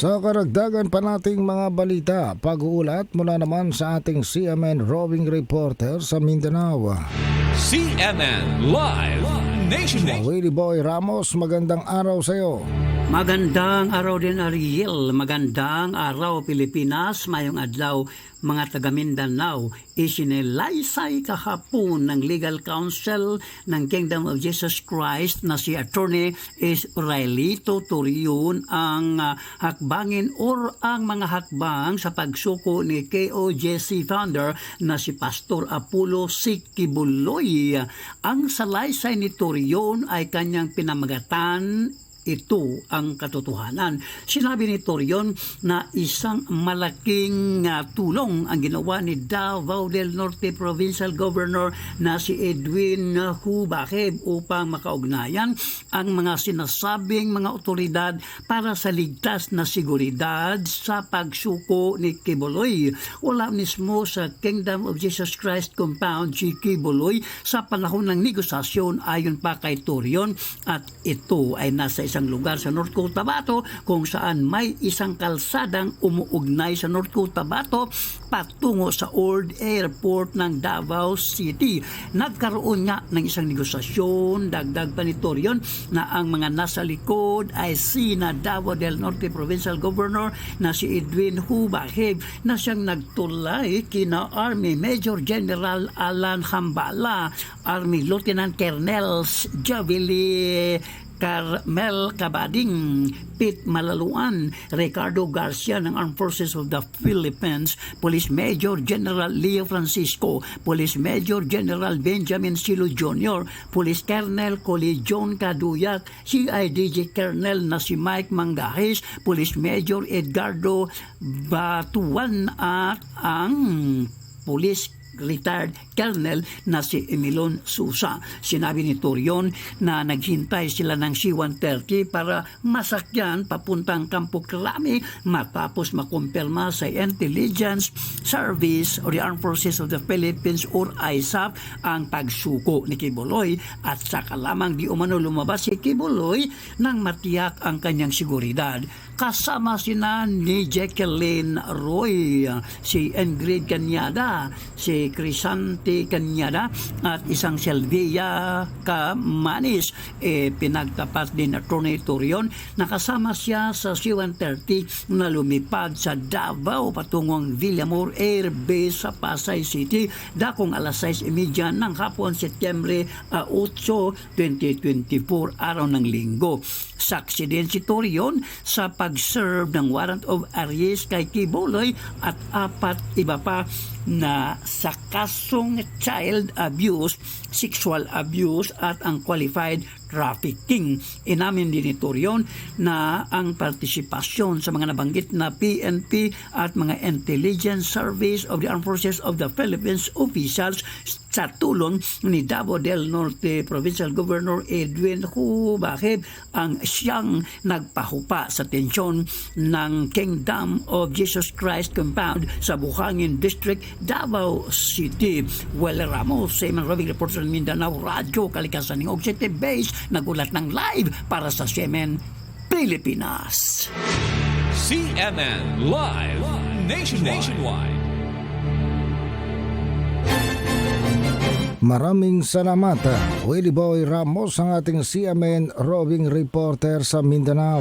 Sa karagdagan pa nating mga balita, pag-uulat mula naman sa ating CMN roving reporter sa Mindanao. CNN Live Nationwide. Willie Boy Ramos, magandang araw sa iyo. Magandang araw din Ariel, magandang araw Pilipinas, mayong adlaw mga taga Mindanao. Isinelaysay kahapon ng Legal Counsel ng Kingdom of Jesus Christ na si Attorney Israelito Turion ang ah, hakbangin or ang mga hakbang sa pagsuko ni KOJC founder na si Pastor Apollo Sikibuloy. Ang salaysay ni Turion ay kanyang pinamagatan ito ang katotohanan. Sinabi ni Torion na isang malaking ah, tulong ang ginawa ni Davao del Norte Provincial Governor na si Edwin Hubakeb upang makaugnayan ang mga sinasabing mga otoridad para sa ligtas na seguridad sa pagsuko ni Kibuloy. Wala mismo sa Kingdom of Jesus Christ compound si Kibuloy sa panahon ng negosasyon ayon pa kay Torion at ito ay nasa isang lugar sa North Cotabato kung saan may isang kalsadang umuugnay sa North Cotabato patungo sa Old Airport ng Davao City. Nagkaroon nga ng isang negosasyon, dagdag pa ni Torion na ang mga nasa likod ay sina Davao del Norte Provincial Governor na si Edwin Hubahib na siyang nagtulay kina Army Major General Alan Hambala, Army Lieutenant Colonel Javili Carmel Cabading, Pete Malaluan, Ricardo Garcia ng Armed Forces of the Philippines, Police Major General Leo Francisco, Police Major General Benjamin Silo Jr., Police Colonel Coli John Caduyak, CIDG Colonel na si Mike Mangahis, Police Major Edgardo Batuan at ang Police retired colonel na si Emilon Susa. Sinabi ni Torion na naghintay sila ng C-130 para masakyan papuntang Kampo Krami matapos makumpirma sa Intelligence Service or the Armed Forces of the Philippines or ISAF ang pagsuko ni Kibuloy at saka lamang di umano lumabas si Kibuloy nang matiyak ang kanyang seguridad. Kasama sina ni Jacqueline Roy, si Ingrid Kanyada, si Crisante Kanyada at isang Selvia Kamanis. E, pinagtapat din Atty. Torion na kasama siya sa C-130 na lumipad sa Davao patungong Villamor Air Base sa Pasay City dakong alas 6.30 ng hapon Setyembre ah, 8, 2024 araw ng linggo. Si Torion sa pag-serve ng warrant of arrest kay Kibuloy at apat iba pa na sa kasong child abuse, sexual abuse at ang qualified trafficking. Inamin din ni Torion na ang partisipasyon sa mga nabanggit na PNP at mga Intelligence Service of the Armed Forces of the Philippines officials sa tulong ni Davao del Norte Provincial Governor Edwin Hubakib ang siyang nagpahupa sa tensyon ng Kingdom of Jesus Christ Compound sa Buhangin District, Davao City. Well, Ramos, sa Iman Roving Reporter ng Mindanao, Radyo, Kalikasan ng Og City Base, nagulat ng live para sa Semen, Pilipinas. CNN Live Nationwide. Maraming salamat, Willie Boy Ramos, ang ating CMN roving reporter sa Mindanao.